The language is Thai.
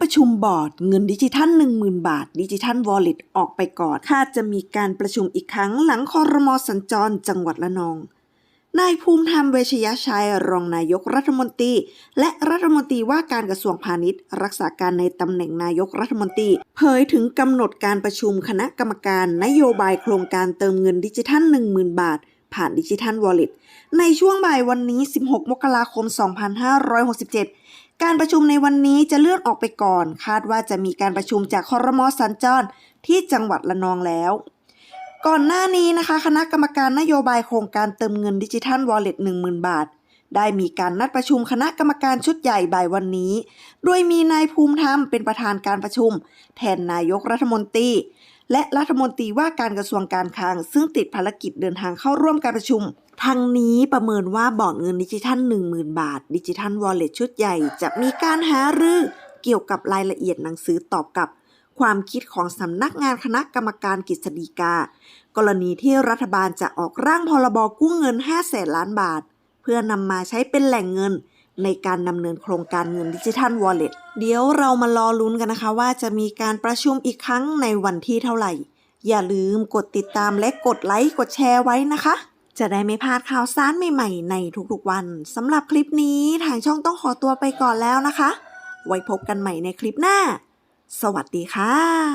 ประชุมบอร์ดเงินดิจิทัล 10,000 บาท ดิจิทัลวอลเล็ตออกไปก่อน คาดจะมีการประชุมอีกครั้งหลังคอรมอสัญจรจังหวัดละนอง นายภูมิธรรมเวชยชัย รองนายกรัฐมนตรี และรัฐมนตรีว่าการกระทรวงพาณิชย์ รักษาการในตำแหน่งนายกรัฐมนตรี เผยถึงกำหนดการประชุมคณะกรรมการนโยบายโครงการเติมเงินดิจิทัล 10,000 บาท ผ่านดิจิทัลวอลเล็ตในช่วงบ่ายวันนี้ 16 มกราคม 2567 การประชุมในวันนี้จะเลื่อนออกไปก่อน คาดว่าจะมีการประชุมจากคอรมอสัญจรที่จังหวัดละนองแล้ว ก่อนหน้านี้นะคะ คณะกรรมการนโยบายโครงการเติมเงินดิจิทัลวอลเล็ต10,000 บาท ได้มีการนัดประชุมคณะกรรมการชุดใหญ่บ่ายวันนี้ โดยมีนายภูมิธรรมเป็นประธานการประชุม แทนนายกรัฐมนตรี และรัฐมนตรีว่าการกระทรวงการคลัง ซึ่งติดภารกิจเดินทางเข้าร่วมการประชุมทั้งนี้ประเมินว่าบอร์ดเงินดิจิทัล 10,000 บาท ดิจิทัลวอลเล็ตชุดใหญ่ จะมีการหารือเกี่ยวกับรายละเอียดหนังสือตอบกับ ความคิดของสำนักงานคณะกรรมการกฤษฎีกา กรณีที่รัฐบาลจะออกร่างพรบกู้เงิน5แสนล้านบาท เพื่อนำมาใช้เป็นแหล่งเงิน ในการดำเนินโครงการเงินดิจิทัลวอลเล็ตเดี๋ยวเรามารอลุ้นกันนะคะ ว่าจะมีการประชุมอีกครั้งในวันที่เท่าไหร่ อย่าลืมกดติดตามและกดไลค์กดแชร์ไว้นะคะ จะได้ไม่พลาดข่าวสารใหม่ๆในทุกๆวันสำหรับคลิปนี้ทางช่องต้องขอตัวไปก่อนแล้วนะคะ ไว้พบกันใหม่ในคลิปหน้า สวัสดีค่ะ